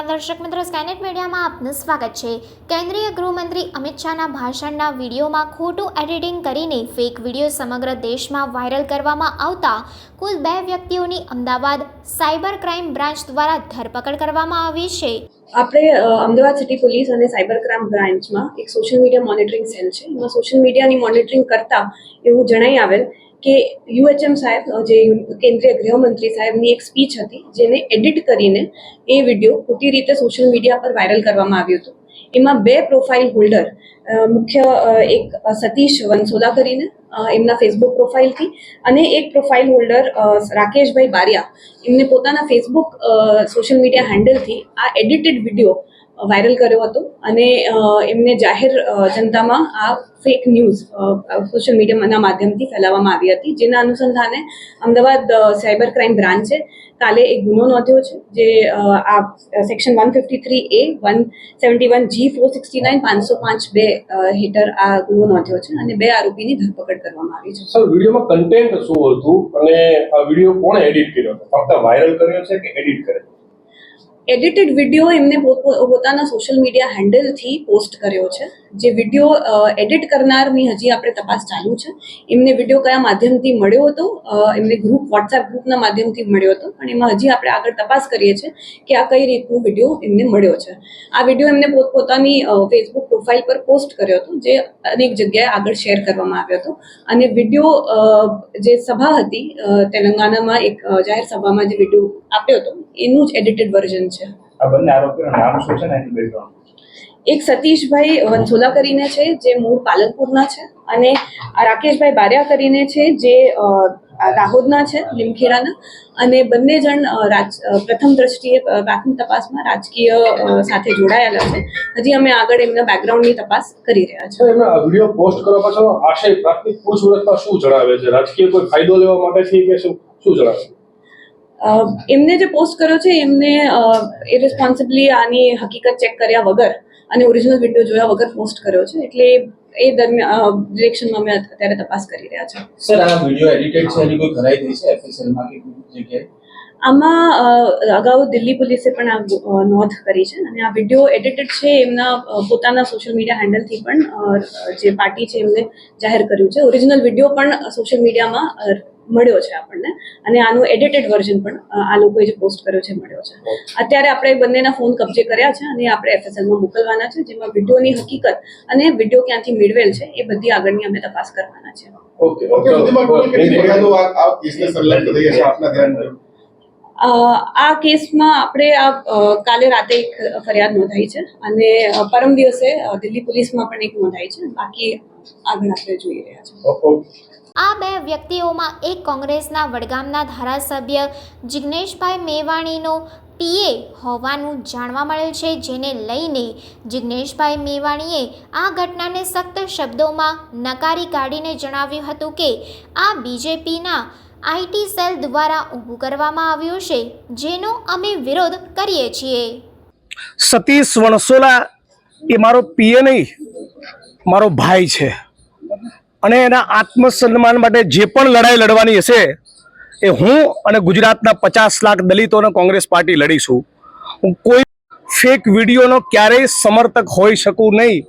નમસ્કાર દર્શક મિત્રો સ્કેનેટ મીડિયામાં આપનું સ્વાગત છે. કેન્દ્રીય ગૃહમંત્રી અમિત શાહના ભાષણના વિડીયોમાં ખોટું એડિટિંગ કરીને ફેક વીડિયો સમગ્ર દેશમાં વાયરલ કરવામાં આવતા કુલ બે વ્યક્તિઓની અમદાવાદ સાયબર ક્રાઇમ બ્રાન્ચ દ્વારા ધરપકડ કરવામાં આવી છે. આપણે અમદાવાદ સિટી પોલીસ અને સાયબર ક્રાઇમ બ્રાન્ચમાં એક સોશિયલ મીડિયા મોનિટરિંગ સેલ છે. એમાં સોશિયલ મીડિયાની મોનિટરિંગ કરતા એવું જણાઈ આવેલ કે યુએચએમ સાહેબ જે કેન્દ્રીય ગૃહમંત્રી સાહેબની એક સ્પીચ હતી, જેને એડિટ કરીને એ વીડિયો ખોટી રીતે સોશિયલ મીડિયા પર વાયરલ કરવામાં આવ્યું હતું. એમાં બે પ્રોફાઇલ હોલ્ડર મુખ્ય એક સતીશ વનસોદા કરીને એમના ફેસબુક પ્રોફાઇલથી અને એક પ્રોફાઇલ હોલ્ડર રાકેશભાઈ બારિયા. એમને પોતાના ફેસબુક સોશિયલ મીડિયા હેન્ડલથી આ એડિટેડ વીડિયો વાયરલ કર્યો હતો અને એમને જાહેર જનતામાં આ ફેક ન્યૂઝ સોશિયલ મીડિયાના માધ્યમથી ફેલાવવામાં આવી હતી, જેના અનુસંધાને અમદાવાદ સાયબર ક્રાઇમ બ્રાન્ચે કાલે એક ગુનો નોંધ્યો છે, જે આ section one fifty three A one seventy one G four sixty nine પાંચસો પાંચ બે હેઠળ આ ગુનો નોંધ્યો છે અને બે આરોપીની ધરપકડ કરવામાં આવી છે. સર, વિડીયોમાં કન્ટેન્ટ શું હતું? અને આ વીડિયો કોણે એડિટ કર્યો ફક્ત વાયરલ કર્યો છે કે એડિટ કર્યો એડિટેડ વીડિયો એમને પોત- પોતાના સોશિયલ મીડિયા હેન્ડલથી પોસ્ટ કર્યો છે. જે વીડિયો એડિટ કરનારની હજી આપણે તપાસ ચાલુ છે. એમને વીડિયો કયા માધ્યમથી મળ્યો હતો? એમને ગ્રુપ વોટ્સએપ ગ્રુપના માધ્યમથી મળ્યો હતો. પણ એમાં હજી આપણે આગળ તપાસ કરીએ છીએ કે આ કઈ રીતનો વીડિયો એમને મળ્યો છે. આ વીડિયો એમને પોતપોતાની ફેસબુક પ્રોફાઇલ પર પોસ્ટ કર્યો હતો, જે અનેક જગ્યાએ આગળ શેર કરવામાં આવ્યો હતો. અને વીડિયો જે સભા હતી તેલંગાણામાં એક જાહેર સભામાં જે વીડિયો આપ્યો હતો, એનું જ એડિટેડ વર્ઝન છે. આ બંને આરોપીનું નામ શું છે ને એનું બેકગ્રાઉન્ડ એક સતીશભાઈ વંથોલા કરીને છે જે મૂળ પાલનપુરના છે અને આ રાકેશભાઈ બારિયા કરીને છે જે દાહોદના છે લીમખેડાના અને બંને જણ રાજ પ્રથમ દ્રષ્ટિએ પ્રાથમિક તપાસમાં રાજકીય સાથે જોડાયેલા છે. હજી અમે આગળ એમના બેકગ્રાઉન્ડની તપાસ કરી રહ્યા છીએ. એમના વીડિયો પોસ્ટ કરવા પાછળનો આશય પ્રાથમિક પૂછપરછમાં શું જણાવે છે? રાજકીય કોઈ ફાયદો લેવા માટેથી કે શું શું જણાવે છે? એમને જે પોસ્ટ કર્યો છે એમને ઇરેસ્પોન્સિબલી આની હકીકત ચેક કર્યા વગર અને ઓરિજિનલ વીડિયો જોયા વગર પોસ્ટ કર્યો છે. એટલે એ દરમિયાન ડિરેક્શનમાં અમે અત્યારે તપાસ કરી રહ્યા છે સર આ વીડિયો એડિટેડ છે એની કોઈ ખરાઈ થઈ છે એફએસએલમાં કે કોઈ જગ્યાએ? આમાં અગાઉ દિલ્હી પોલીસે પણ આ નોંધ કરી છે અને આ વીડિયો એડિટેડ છે એમના પોતાના સોશિયલ મીડિયા હેન્ડલથી પણ જે પાર્ટી છે એમને જાહેર કર્યું છે. ઓરિજિનલ વીડિયો પણ સોશિયલ મીડિયામાં મળ્યો છે આપણને. અને આનું એડિટેડ વર્ઝન પણ આ લોકોએ જે પોસ્ટ કર્યો છે મળ્યો છે. અત્યારે આપણે બંનેના ફોન કબજે કર્યા છે અને આપણે એફએસએલમાં મોકલવાના છે જેમાં વિડીયોની હકીકત અને વીડિયો ક્યાંથી મેળવેલ છે એ બધી આગળની અમે તપાસ કરવાના છે. ઓકે ઓકે સુધીમાં ટોટલ કેટલી ફરિયાદો આ કેસમાં આપણે આ કાલે રાતે એક ફરિયાદ નોંધાઈ છે અને પરમ દિવસે દિલ્હી પોલીસમાં પણ એક નોંધાઈ છે. બાકી આગળ આપણે જોઈ રહ્યા છે આ બે વ્યક્તિઓમાં એક કોંગ્રેસના વડગામના ધારાસભ્ય જિગ્નેશભાઈ મેવાણીનો પીએ હોવાનું જાણવા મળેલ છે જેને લઈને જિગ્નેશભાઈ મેવાણીએ આ ઘટનાને સખ્ત શબ્દોમાં નકારી કાઢીને જણાવ્યું હતું કે આ બીજેપીના આઈટી સેલ દ્વારા ઊભું કરવામાં આવ્યું છે, જેનો અમે વિરોધ કરીએ છીએ. સતીશ વણસોલા એ મારો પીએ નહીં, મારો ભાઈ છે. અને એના આત્મસન્માન માટે જે પણ લડાઈ લડવાની હશે, એ હું અને ગુજરાતના પચાસ લાખ દલિતોને કોંગ્રેસ પાર્ટી લડીશું. હું કોઈ ફેક વિડીયોનો ક્યારેય સમર્થક હોઈ શકું નહીં,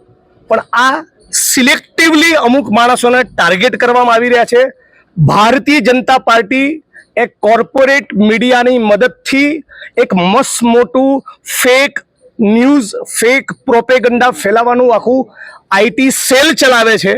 પણ આ સિલેક્ટિવલી અમુક માણસોને ટાર્ગેટ કરવામાં આવી રહ્યા છે. ભારતીય જનતા પાર્ટી એક કોર્પોરેટ મીડિયાની મદદથી એક મસ્ત મોટું ફેક ન્યૂઝ ફેક પ્રોપેગન્ડા ફેલાવવાનું આખું આઈટી સેલ ચલાવે છે.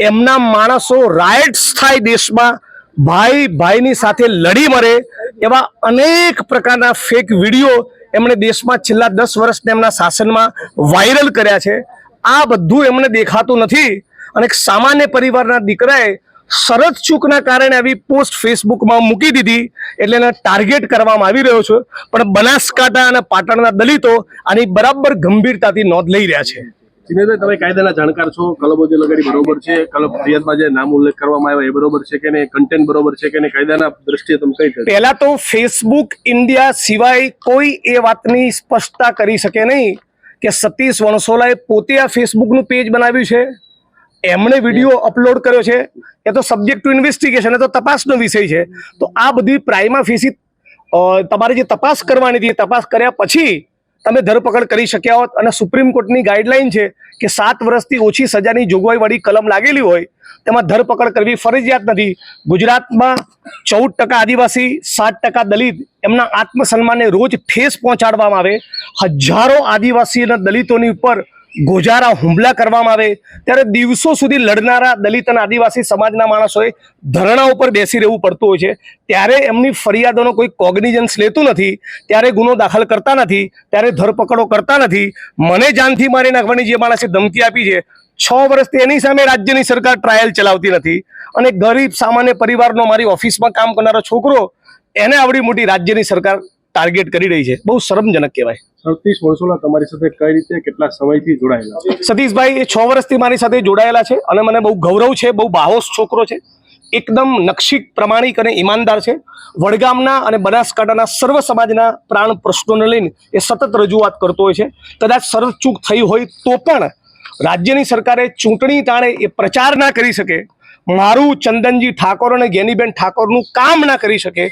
એમના માણસો રાઇટ્સ થાય દેશમાં, ભાઈ, ભાઈની સાથે લડી મરે એવા અનેક પ્રકારના ફેક વીડિયો એમણે દેશમાં છેલ્લા દસ વર્ષને એમના શાસનમાં વાયરલ કર્યા છે. આ બધું એમને દેખાતું નથી. અને એક સામાન્ય પરિવારના દીકરાએ શરત ચૂકના કારણે આવી પોસ્ટ ફેસબુકમાં મૂકી દીધી એટલે એને ટાર્ગેટ કરવામાં આવી રહ્યો છે. પણ બનાસકાંઠા અને પાટણના દલિતો આની બરાબર ગંભીરતાથી નોંધ લઈ રહ્યા છે. દિનેશભાઈ તમે કાયદાના જાણકાર છો કલમો જે લગાડી બરોબર છે કલમ ફરિયાદમાં જે નામ ઉલ્લેખ કરવામાં આવ્યો એ બરોબર છે કે નહીં કન્ટેન્ટ બરોબર છે કે નહીં કાયદાના દ્રષ્ટિએ તમે કઈ? પહેલા તો ફેસબુક ઇન્ડિયા સિવાય કોઈ એ વાતની સ્પષ્ટતા કરી શકે નહીં કે સતીશ વણસોલાએ પોતે આ ફેસબુકનું પેજ બનાવ્યું છે. એમણે વીડિયો અપલોડ કર્યો છે એ તો સબ્જેક્ટ ટુ ઇન્વેસ્ટિગેશન એ તો તપાસનો વિષય છે. તો આ બધી પ્રાઇમા ફીસી તમારે જે તપાસ કરવાની હતી તપાસ કર્યા પછી તમે ધરપકડ કરી શક્યા હોત અને સુપ્રીમ કોર્ટની ગાઈડલાઈન છે કે સાત વર્ષથી ઓછી સજાની જોગવાઈવાળી કલમ લાગેલી હોય તેમાં ધરપકડ કરવી ફરજિયાત નથી. ગુજરાતમાં ચૌદ ટકા આદિવાસી સાત ટકા દલિત એમના આત્મસન્માનને રોજ ઠેસ પહોંચાડવામાં આવે. હજારો આદિવાસી અને દલિતોની ઉપર ગોજારા હુમલા કરવામાં આવે, ત્યારે દિવસો સુધી લડનારા દલિત અને આદિવાસી સમાજના માણસોએ ધરણા ઉપર બેસી રહેવું પડતું હોય છે. ત્યારે એમની ફરિયાદોનો કોઈ કોગ્નિજન્સ લેતું નથી, ત્યારે ગુનો દાખલ કરતા નથી, ત્યારે ધરપકડો કરતા નથી. મને જાનથી મારી નાખવાની જે માણસે ધમકી આપી છે, છ વર્ષથી એની સામે રાજ્યની સરકાર ટ્રાયલ ચલાવતી નથી. અને ગરીબ સામાન્ય પરિવારનો મારી ઓફિસમાં કામ કરનારો છોકરો, એને આવડી મોટી રાજ્યની સરકાર ટાર્ગેટ કરી રહી છે. બહુ શરમજનક કહેવાય. સતીશ વણસોલા તમારી સાથે કઈ રીતે કેટલા સમયથી જોડાયેલા સતીશભાઈ એ છ વર્ષથી મારી સાથે જોડાયેલા છે અને મને બહુ ગૌરવ છે બહુ બાહોશ છોકરો છે. એકદમ નક્ષિક પ્રમાણિક અને ઈમાનદાર છે. વડગામના અને બનાસકાંઠાના સર્વ સમાજના પ્રાણ પ્રશ્નોને લઈને એ સતત રજૂઆત કરતો હોય છે. કદાચ ચૂક થઈ હોય તો પણ રાજ્યની સરકારે ચૂંટણી ટાણે એ પ્રચાર ના કરી શકે. મારું ચંદનજી ઠાકોર અને જ્ઞાનીબેન ઠાકોરનું કામ ના કરી શકે.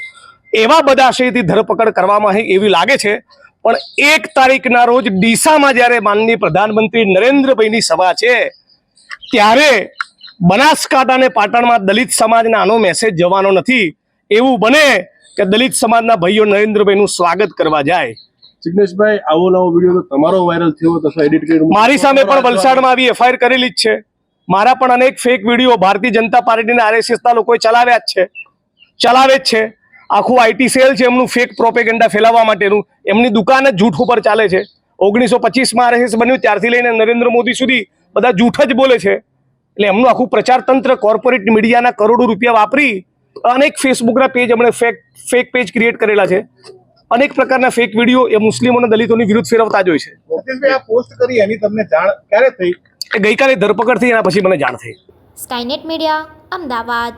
એવા બધા આશયથી ધરપકડ કરવામાં આવી એવી લાગે છે. પણ એક તારીખના રોજ ડીસામાં જ્યારે માનનીય પ્રધાનમંત્રી નરેન્દ્રભાઈની સભા છે ત્યારે બનાસકાંઠા અને પાટણમાં દલિત સમાજને આનો મેસેજ જવાનો નથી. એવું બને કે દલિત સમાજના ભાઈઓ નરેન્દ્રભાઈનું સ્વાગત કરવા જાય. જિગ્નેશભાઈ આવો નવો વીડિયો તમારો વાયરલ થયો તો એડિટ કરી મારી સામે પણ વલસાડમાં આવી એફઆઈઆર કરેલી જ છે. મારા પણ અનેક ફેક વીડિયો ભારતીય જનતા પાર્ટીના આરએસએસના લોકોએ ચલાવ્યા જ છે. ચલાવે જ છે. આખું આઈટી સેલ છે એમનું ફેક પ્રોપેગેન્ડા ફેલાવવા માટેનું. એમની દુકાન જ જૂઠ ઉપર ચાલે છે. ઓગણીસો પચીસમાં આરએસએસ બન્યું ત્યારથી લઈને નરેન્દ્ર મોદી સુધી બધા જૂઠ જ બોલે છે. એટલે એમનું આખું પ્રચાર તંત્ર કોર્પોરેટ મીડિયાના કરોડો રૂપિયા વાપરી અનેક ફેસબુકના પેજ એમણે ફેક ફેક પેજ ક્રિએટ કરેલા છે. અનેક પ્રકારના ફેક વીડિયો એ મુસ્લિમો અને દલિતોની વિરુદ્ધ ફેરવતા જ હોય છે. પોસ્ટ કરી એની તમને જાણ ક્યારે થઈ? ગઈકાલે ધરપકડ થઈ એના પછી મને જાણ થઈ. Skynet media Ahmedabad.